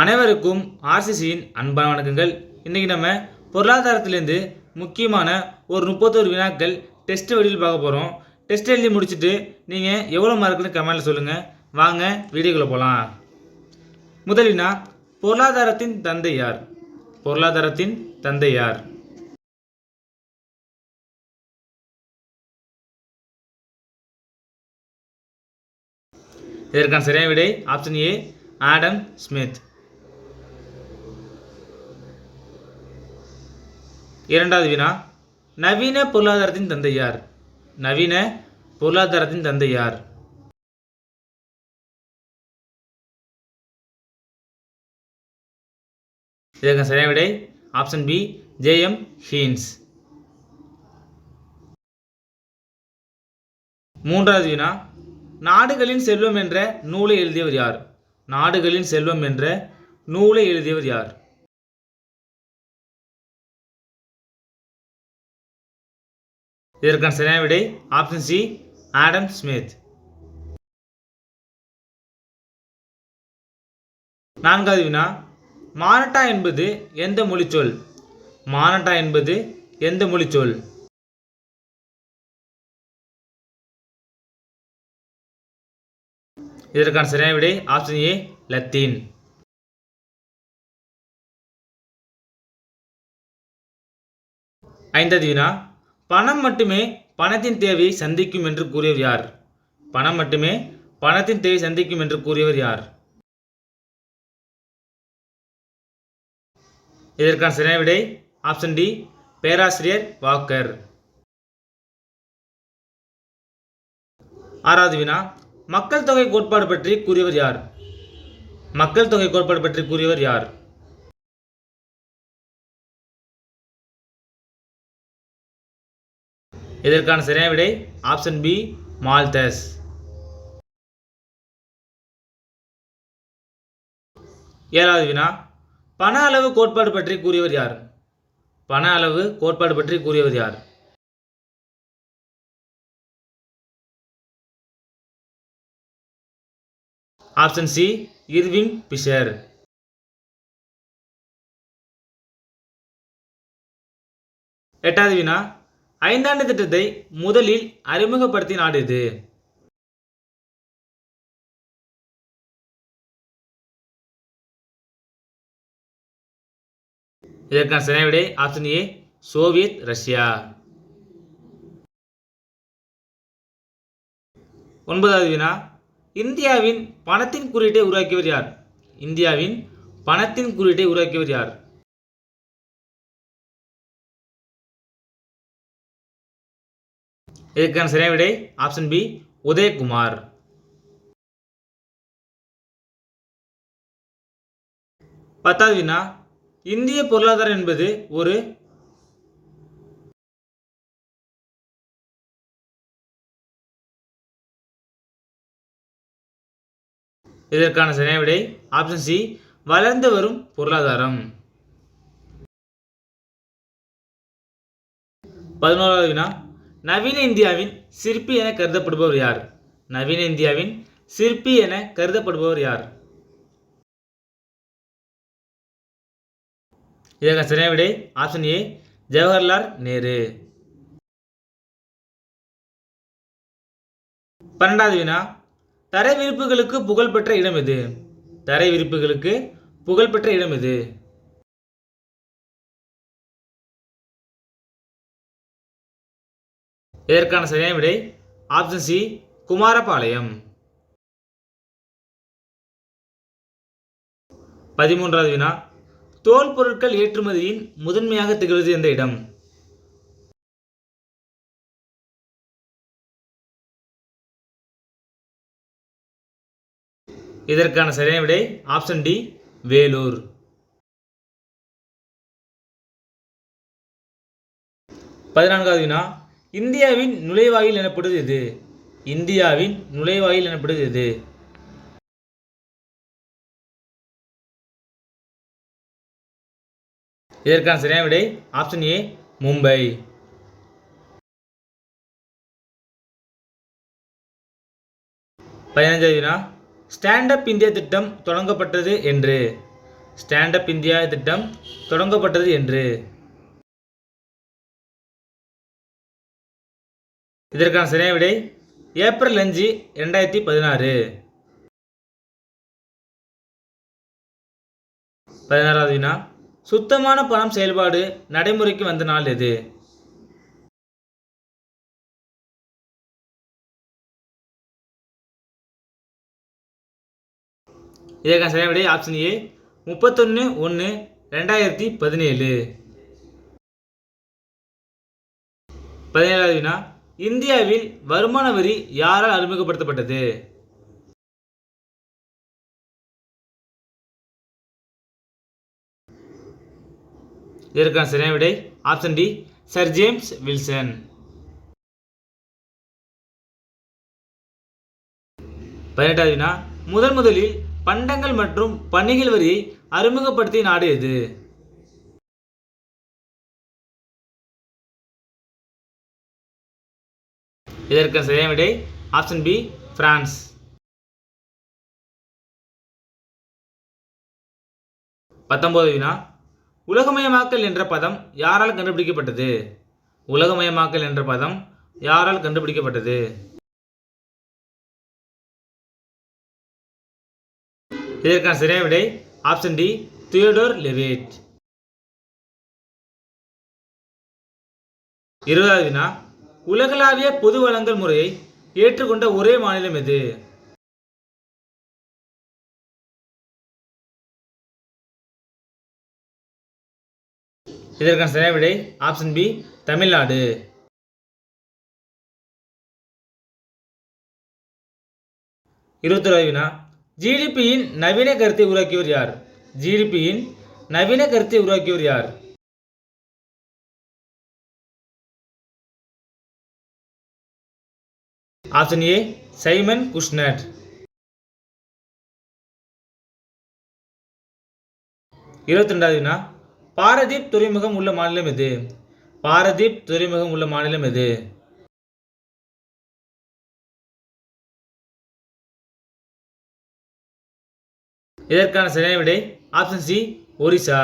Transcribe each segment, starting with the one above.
அனைவருக்கும் ஆர்சிசியின் அன்பான வணக்கங்கள். இன்றைக்கி நம்ம பொருளாதாரத்திலேருந்து முக்கியமான ஒரு முப்பத்தோரு வினாக்கள் டெஸ்ட் வழியில் பார்க்க போகிறோம் டெஸ்ட் எழுதி முடிச்சுட்டு நீங்கள் எவ்வளோ மார்க்குன்னு கமெண்ட்டில் சொல்லுங்கள் வாங்க வீடியோக்குள்ளே போகலாம் முதல் வினா பொருளாதாரத்தின் தந்தை யார்? பொருளாதாரத்தின் தந்தை யார்? இதற்கான சரியான விடை ஆப்ஷன் ஏ ஆடம் ஸ்மித் இரண்டாவது வினா நவீன பொருளாதாரத்தின் தந்தை யார்? நவீன பொருளாதாரத்தின் தந்தை யார்? இதற்கான சரியான விடை ஆப்ஷன் பி ஜேஎம் ஹீன்ஸ். மூன்றாவது வினா நாடுகளின் செல்வம் என்ற நூலை எழுதியவர் யார்? நாடுகளின் செல்வம் என்ற நூலை எழுதியவர் யார்? இதற்கான சரியான விடை ஆப்ஷன் சி ஆடம் ஸ்மித் நான்காவது வினா மானட்டா என்பது எந்த மொழிச்சொல்? மானட்டா என்பது எந்த மொழிச்சொல்? இதற்கான சரியான விடை ஆப்ஷன் ஏ லத்தீன் ஐந்தாவது வினா பணம் மட்டுமே பணத்தின் தேவையை சந்திக்கும் என்று கூறியவர் யார்? பணம் மட்டுமே பணத்தின் தேவையை சந்திக்கும் என்று கூறியவர் யார்? இதற்கான சரியான விடை ஆப்ஷன் டி பேராசிரியர் வாக்கர். ஆறாவது வினா மக்கள் தொகை கோட்பாடு பற்றி கூறியவர் யார்? மக்கள் தொகை கோட்பாடு பற்றி கூறியவர் யார்? இதற்கான சரியான விடை? ஆப்ஷன் பி மால்தஸ் ஏழாவது வினா. பண அளவு கோட்பாடு பற்றி கூறியவர் யார்? பண அளவு கோட்பாடு பற்றி கூறியவர் யார்? ஆப்ஷன் சி இர்விங் பிஷர் எட்டாவது வினா. ஐந்தாண்டு திட்டத்தை முதலில் அறிமுகப்படுத்தி நாடு இது. இதற்கான சரியான விடை ஆப்ஷன் ஏ சோவியத் ரஷ்யா ஒன்பதாவது வினா இந்தியாவின் பணத்தின் குறியீட்டை உருவாக்கியவர் யார்? இந்தியாவின் பணத்தின் குறியீட்டை உருவாக்கியவர் யார்? இதற்கான சரியான விடை ஆப்ஷன் பி உதயகுமார். பத்தாவது வினா இந்திய பொருளாதாரம் என்பது ஒரு இதற்கான சரியான விடை ஆப்ஷன் சி வளர்ந்து வரும் பொருளாதாரம். பதினோராவது வினா நவீன இந்தியாவின் சிற்பி என கருதப்படுபவர் யார்? நவீன இந்தியாவின் சிற்பி என கருதப்படுபவர் யார்? இதற்கான சரியான விடை. Option A Jawaharlal Nehru. பன்னெண்டாவது வினா தரை விரிப்புகளுக்கு புகழ்பெற்ற இடம் எது? தரை விரிப்புகளுக்கு புகழ்பெற்ற இடம் எது? இதற்கான சரியான விடை ஆப்ஷன் சி குமாரபாளையம். பதிமூன்றாவது வினா தோல் பொருட்கள் ஏற்றுமதியின் முதன்மையாக திகழ்வது எந்த இடம்? இதற்கான சரியான விடை ஆப்ஷன் டி வேலூர். பதினான்காவது வினா இந்தியாவின் நுழைவாயில் எனப்படுவது எது? இந்தியாவின் நுழைவாயில் எனப்படுவது எது? இதற்கான சரியான விடை ஆப்ஷன் ஏ மும்பை. பதினஞ்சாவது வினா ஸ்டாண்டப் இந்தியா திட்டம் தொடங்கப்பட்டது என்று. ஸ்டாண்ட் அப் இந்தியா திட்டம் தொடங்கப்பட்டது என்று. இதற்கான சரியான விடை ஏப்ரல் அஞ்சு ரெண்டாயிரத்தி பதினாறு. பதினாறாவது வினா சுத்தமான பணம் செயல்பாடு நடைமுறைக்கு வந்த நாள் எது? இதற்கான சரியான விடை ஆப்ஷன் ஏ முப்பத்தொன்று ஒன்று ரெண்டாயிரத்தி பதினேழு. பதினேழாவது வினா இந்தியாவில் வருமான வரி யாரால் அறிமுகப்படுத்தப்பட்டது? இதற்கான சரியான விடை option D sir James Wilson பதினெட்டாவது வினா முதன் முதலில் பண்டங்கள் மற்றும் பணிகள் வரியை அறிமுகப்படுத்திய நாடு எது? இதற்கு சரியான விடை ஆப்ஷன் பி பிரான்ஸ் பத்தொன்பது வினா உலகமயமாக்கல் என்ற பதம் யாரால் கண்டுபிடிக்கப்பட்டது? உலகமயமாக்கல் என்ற பதம் யாரால் கண்டுபிடிக்கப்பட்டது? இதற்கான சரியான விடை ஆப்ஷன் டி தியோடோர் லெவேட் இருபதாவது வினா உலகளாவிய பொது வழங்கல் முறையை ஏற்றுக்கொண்ட ஒரே மாநிலம் எது? இதற்கான சரியான விடை ஆப்ஷன் பி தமிழ்நாடு. இருபத்தொரு வினா ஜிடிபியின் நவீன கருத்தை உருவாக்கியவர் யார்? ஜிடிபியின் நவீன கருத்தை உருவாக்கியவர் யார்? ஆப்ஷன் ஏ சைமன் குஷ்னட் இருபத்தி ரெண்டாவது வினா பாரதீப் துறைமுகம் உள்ள மாநிலம் எது? பாரதீப் துறைமுகம் உள்ள மாநிலம் எது? இதற்கான சரியான விடை ஆப்ஷன் சி ஒரிசா.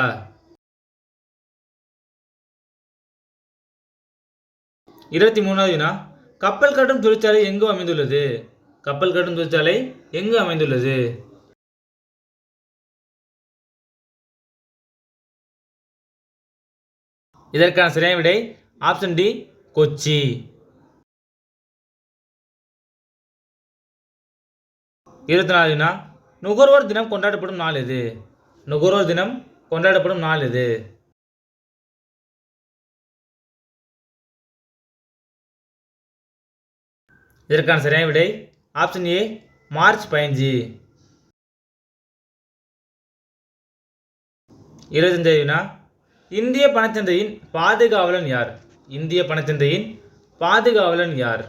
இருபத்தி மூணாவது வினா கப்பல் கட்டும் தொழிற்சாலை எங்கு அமைந்துள்ளது? கப்பல் கட்டும் தொழிற்சாலை எங்கு அமைந்துள்ளது? இதற்கான சரியான விடை ஆப்ஷன் டி கொச்சி. இருபத்தி நாலு நுகர்வோர் தினம் கொண்டாடப்படும் நாள் எது? நுகர்வோர் தினம் கொண்டாடப்படும் நாள் எது? இதற்கான சரியான விடை. ஆப்ஷன் ஏ மார்ச் பதினஞ்சு. இருபத்தஞ்சாவது வினா இந்திய பணச்சந்தையின் பாதுகாவலன் யார்? இந்திய பணச்சந்தையின் பாதுகாவலன் யார்?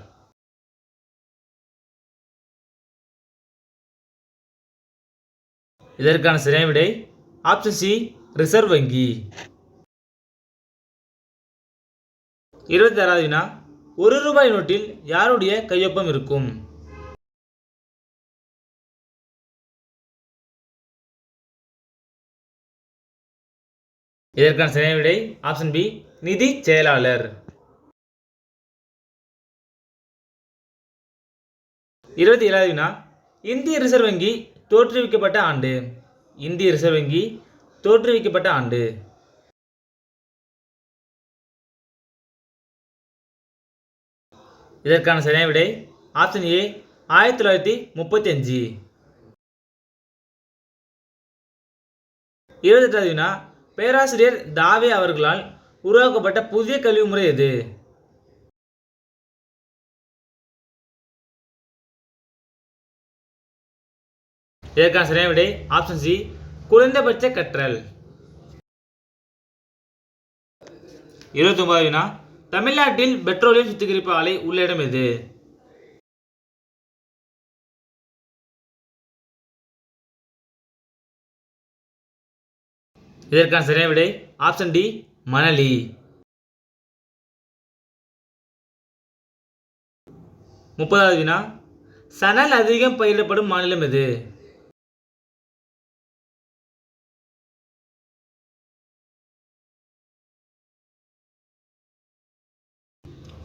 இதற்கான சரியான விடை ஆப்ஷன் சி ரிசர்வ் வங்கி. இருபத்தி ஆறாவது வினா ஒரு ரூபாய் நோட்டில் யாருடைய கையொப்பம் இருக்கும்? இதற்கான சரியான விடை ஆப்ஷன் பி நிதி செயலாளர். இருபத்தி ஏழாவது வினா இந்திய ரிசர்வ் வங்கி தோற்றுவிக்கப்பட்ட ஆண்டு. இந்திய ரிசர்வ் வங்கி தோற்றுவிக்கப்பட்ட ஆண்டு. இதற்கான சரியான விடை ஆப்ஷன் ஏ ஆயிரத்தி தொள்ளாயிரத்தி முப்பத்தி அஞ்சு. இருபத்தெட்டாவது வினா பேராசிரியர் தாவே அவர்களால் உருவாக்கப்பட்ட புதிய கல்வி முறை எது? இதற்கான சரியான விடை ஆப்ஷன் சி குறைந்தபட்ச கற்றல். இருபத்தி ஒன்பது வினா தமிழ்நாட்டில் பெட்ரோலியம் சுத்திகரிப்பு ஆலை உள்ள இடம் எது? இதற்கான சரியான விடை ஆப்ஷன் டி மணலி. முப்பதாவது வினா சணல் அதிகம் பயிரிடப்படும் மாநிலம் எது?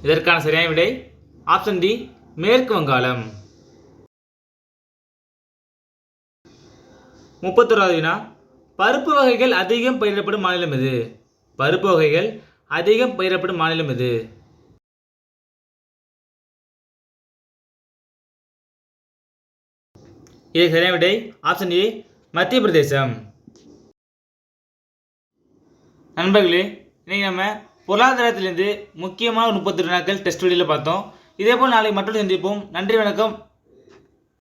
இதற்கான சரியான விடை ஆப்ஷன் டி மேற்கு வங்காளம். முப்பத்தோராவது வினா பருப்பு வகைகள் அதிகம் பயிரிடப்படும் மாநிலம் எது? பருப்பு வகைகள் அதிகம் பயிரிடப்படும் மாநிலம் எது? இது சரியான விடை ஆப்ஷன் ஏ மத்திய பிரதேசம். நண்பர்களே இன்னைக்கு நம்ம பொருளாதாரத்திலிருந்து முக்கியமான முப்பத்தெட்டு முப்பத்தி நாட்கள் டெஸ்ட் வெளியில் பார்த்தோம். இதே போல் நாளை மட்டும் சந்திப்போம். நன்றி வணக்கம்.